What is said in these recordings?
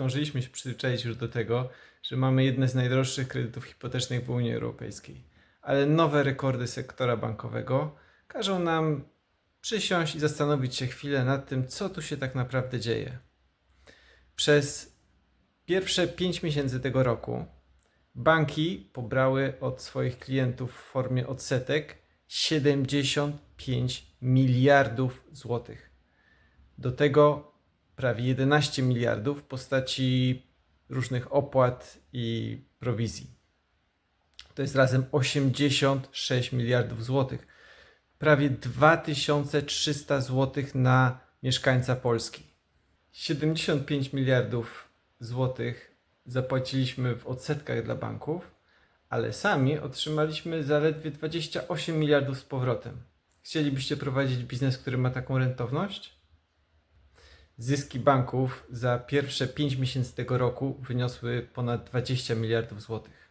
zdążyliśmy się przyzwyczaić już do tego, że mamy jedne z najdroższych kredytów hipotecznych w Unii Europejskiej. Ale nowe rekordy sektora bankowego każą nam przysiąść i zastanowić się chwilę nad tym, co tu się tak naprawdę dzieje. Przez pierwsze 5 miesięcy tego roku banki pobrały od swoich klientów w formie odsetek 75 miliardów złotych. Do tego prawie 11 miliardów w postaci różnych opłat i prowizji. To jest razem 86 miliardów złotych. Prawie 2300 złotych na mieszkańca Polski. 75 miliardów złotych zapłaciliśmy w odsetkach dla banków, ale sami otrzymaliśmy zaledwie 28 miliardów z powrotem. Chcielibyście prowadzić biznes, który ma taką rentowność? Zyski banków za pierwsze 5 miesięcy tego roku wyniosły ponad 20 miliardów złotych.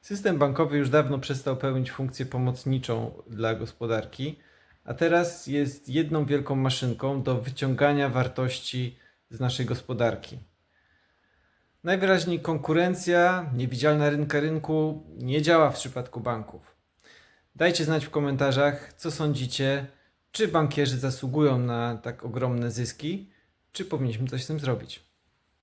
System bankowy już dawno przestał pełnić funkcję pomocniczą dla gospodarki, a teraz jest jedną wielką maszynką do wyciągania wartości z naszej gospodarki. Najwyraźniej konkurencja, niewidzialna rynka rynku nie działa w przypadku banków. Dajcie znać w komentarzach, co sądzicie, czy bankierzy zasługują na tak ogromne zyski, czy powinniśmy coś z tym zrobić.